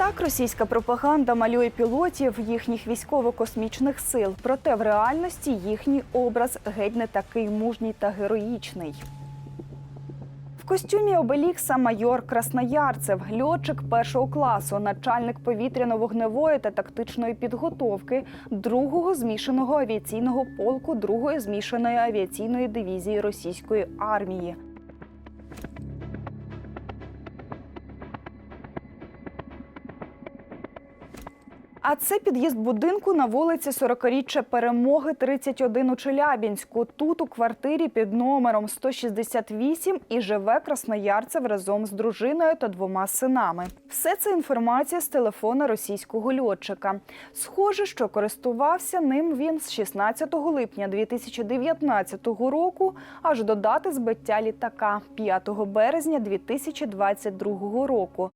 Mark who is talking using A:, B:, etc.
A: Так російська пропаганда малює пілотів їхніх військово-космічних сил, проте в реальності їхній образ геть не такий мужній та героїчний. В костюмі Обелікса майор Красноярцев, льотчик першого класу, начальник повітряно-вогневої та тактичної підготовки другого змішаного авіаційного полку другої змішаної авіаційної дивізії російської армії. А це під'їзд будинку на вулиці 40-річчя Перемоги 31 у Челябінську. Тут у квартирі під номером 168 і живе красноярцев разом з дружиною та двома синами. Все це інформація з телефона російського льотчика. Схоже, що користувався ним він з 16 липня 2019 року аж до дати збиття літака 5 березня 2022 року.